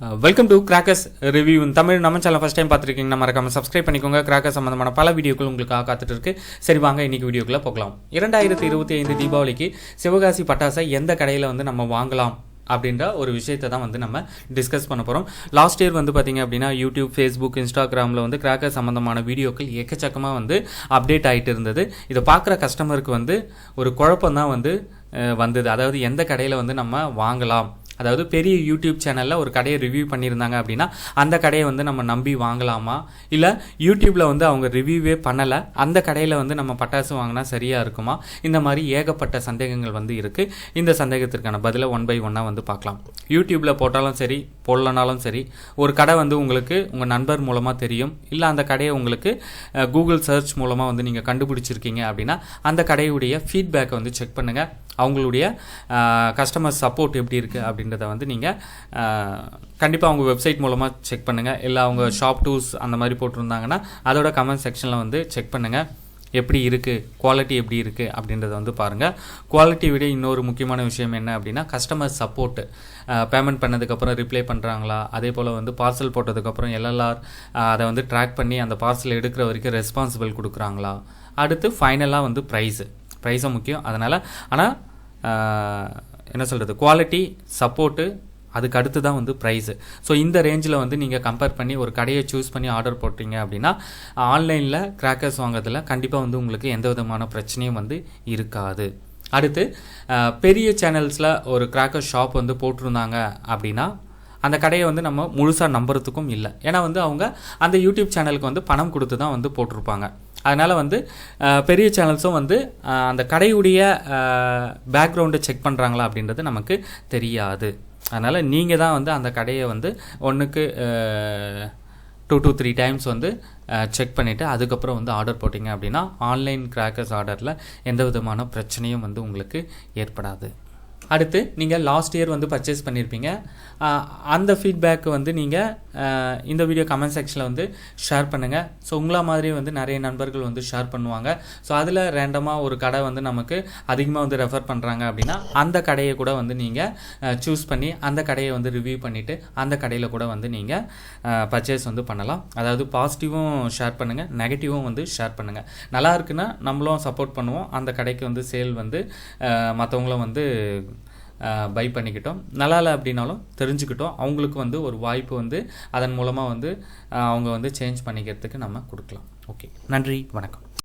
Welcome to crackers review Tamil நம்ம channel first time பார்த்துருக்கீங்கன்னா மறக்காம subscribe பண்ணிக்கோங்க. கிராக்கர் சம்மந்தமான பல வீடியோக்கள் உங்களுக்காக காத்துட்டு இருக்கு சரி வாங்க இன்னைக்கு வீடியோக்குள்ள போகலாம். இரண்டாயிரத்தி இருபத்தி ஐந்து தீபாவளிக்கு சிவகாசி பட்டாசை எந்த கடையில் வந்து நம்ம வாங்கலாம் அப்படின்ற ஒரு விஷயத்தை தான் வந்து நம்ம டிஸ்கஸ் பண்ண போகிறோம் லாஸ்ட் இயர் வந்து பார்த்திங்க அப்படின்னா யூடியூப் ஃபேஸ்புக் இன்ஸ்டாகிராமில் வந்து கிராக்கர் சம்மந்தமான வீடியோக்கள் எக்கச்சக்கமாக வந்து அப்டேட் ஆகிட்டு இருந்தது. இதை பார்க்குற கஸ்டமருக்கு வந்து ஒரு குழப்பம் தான் வந்து uh, வந்தது. அதாவது எந்த கடையில் வந்து நம்ம வாங்கலாம்? அதாவது பெரிய யூடியூப் சேனலில் ஒரு கடையை ரிவ்யூ பண்ணியிருந்தாங்க அப்படின்னா அந்த கடையை வந்து நம்ம நம்பி வாங்கலாமா? இல்லை யூடியூப்பில் வந்து அவங்க ரிவ்யூவே பண்ணலை அந்த கடையில் வந்து நம்ம பட்டாசு வாங்கினா சரியாக இருக்குமா? இந்த மாதிரி ஏகப்பட்ட சந்தேகங்கள் வந்து இருக்குது இந்த சந்தேகத்திற்கான பதிலை ஒன் பை ஒன்னாக வந்து பார்க்கலாம். யூடியூப்பில் போட்டாலும் சரி போடலனாலும் சரி ஒரு கடை வந்து உங்களுக்கு உங்கள் நண்பர் மூலமாக தெரியும். இல்லை அந்த கடையை உங்களுக்கு கூகுள் சர்ச் மூலமாக வந்து நீங்கள் கண்டுபிடிச்சிருக்கீங்க அப்படின்னா அந்த கடையுடைய ஃபீட்பேக்கை வந்து செக் பண்ணுங்கள் அவங்களுடைய கஸ்டமர் சப்போர்ட் எப்படி இருக்குது அப்படின்றத வந்து நீங்கள் கண்டிப்பாக அவங்க வெப்சைட் மூலமாக செக் பண்ணுங்கள் இல்லை அவங்க ஷாப் டூஸ் அந்த மாதிரி போட்டிருந்தாங்கன்னா அதோட கமெண்ட் செக்ஷனில் வந்து செக் பண்ணுங்கள் எப்படி இருக்குது குவாலிட்டி எப்படி இருக்குது அப்படின்றத வந்து பாருங்கள் குவாலிட்டி விட இன்னொரு முக்கியமான விஷயம் என்ன அப்படின்னா கஸ்டமர் சப்போர்ட்டு பேமெண்ட் பண்ணதுக்கப்புறம் ரிப்ளை பண்ணுறாங்களா அதே போல் வந்து பார்சல் போட்டதுக்கப்புறம் எல்எல்ஆர் அதை வந்து ட்ராக் பண்ணி அந்த பார்சல் எடுக்கிற வரைக்கும் ரெஸ்பான்சிபிள் கொடுக்குறாங்களா? அடுத்து ஃபைனலாக வந்து ப்ரைஸு ப்ரைஸும் முக்கியம். அதனால் ஆனால் என்ன சொல்கிறது குவாலிட்டி சப்போர்ட்டு அதுக்கு அடுத்து தான் வந்து ப்ரைஸு ஸோ இந்த ரேஞ்சில் வந்து நீங்கள் கம்பேர் பண்ணி ஒரு கடையை சூஸ் பண்ணி ஆர்டர் போட்டீங்க அப்படின்னா ஆன்லைனில் கிராக்கர்ஸ் வாங்குறதுல கண்டிப்பாக வந்து உங்களுக்கு எந்த விதமான பிரச்சனையும் வந்து இருக்காது. அடுத்து பெரிய சேனல்ஸில் ஒரு கிராக்கர் ஷாப் வந்து போட்டிருந்தாங்க அப்படின்னா அந்த கடையை வந்து நம்ம முழுசாக நம்புறதுக்கும் இல்லை. ஏன்னா வந்து அவங்க அந்த யூடியூப் சேனலுக்கு வந்து பணம் கொடுத்து தான் வந்து போட்டிருப்பாங்க. அதனால் வந்து பெரிய சேனல்ஸும் வந்து அந்த கடையுடைய பேக்ரவுண்டை செக் பண்ணுறாங்களா அப்படின்றது நமக்கு தெரியாது. அதனால் நீங்கள் தான் வந்து அந்த கடையை வந்து ஒன்றுக்கு டூ டூ த்ரீ டைம்ஸ் வந்து செக் பண்ணிவிட்டு அதுக்கப்புறம் வந்து ஆர்டர் போட்டிங்க அப்படின்னா ஆன்லைன் கிராக்கர்ஸ் ஆர்டரில் எந்த விதமான பிரச்சனையும் வந்து உங்களுக்கு ஏற்படாது. அடுத்து நீங்கள் லாஸ்ட் இயர் வந்து பர்ச்சேஸ் பண்ணியிருப்பீங்க அந்த ஃபீட்பேக் வந்து நீங்கள் இந்த வீடியோ கமெண்ட் செக்ஷனில் வந்து ஷேர் பண்ணுங்கள் ஸோ உங்களா மாதிரி வந்து நிறைய நண்பர்கள் வந்து ஷேர் பண்ணுவாங்க. ஸோ அதில் ரேண்டமாக ஒரு கடை வந்து நமக்கு அதிகமாக வந்து ரெஃபர் பண்ணுறாங்க அப்படின்னா அந்த கடையை கூட வந்து நீங்கள் சூஸ் பண்ணி அந்த கடையை வந்து ரிவ்யூ பண்ணிவிட்டு அந்த கடையில் கூட வந்து நீங்கள் பர்ச்சேஸ் வந்து பண்ணலாம். அதாவது பாசிட்டிவும் ஷேர் பண்ணுங்கள் நெகட்டிவும் வந்து ஷேர் பண்ணுங்கள் நல்லா இருக்குன்னா நம்மளும் சப்போர்ட் பண்ணுவோம். அந்த கடைக்கு வந்து சேல் வந்து மற்றவங்களும் வந்து பை பண்ணிக்கிட்டோம். நல்லா இல்லை அப்படின்னாலும் தெரிஞ்சுக்கிட்டோம். அவங்களுக்கு வந்து ஒரு வாய்ப்பு வந்து அதன் மூலமாக வந்து அவங்க வந்து சேஞ்ச் பண்ணிக்கிறதுக்கு நம்ம கொடுக்கலாம். ஓகே நன்றி. வணக்கம்.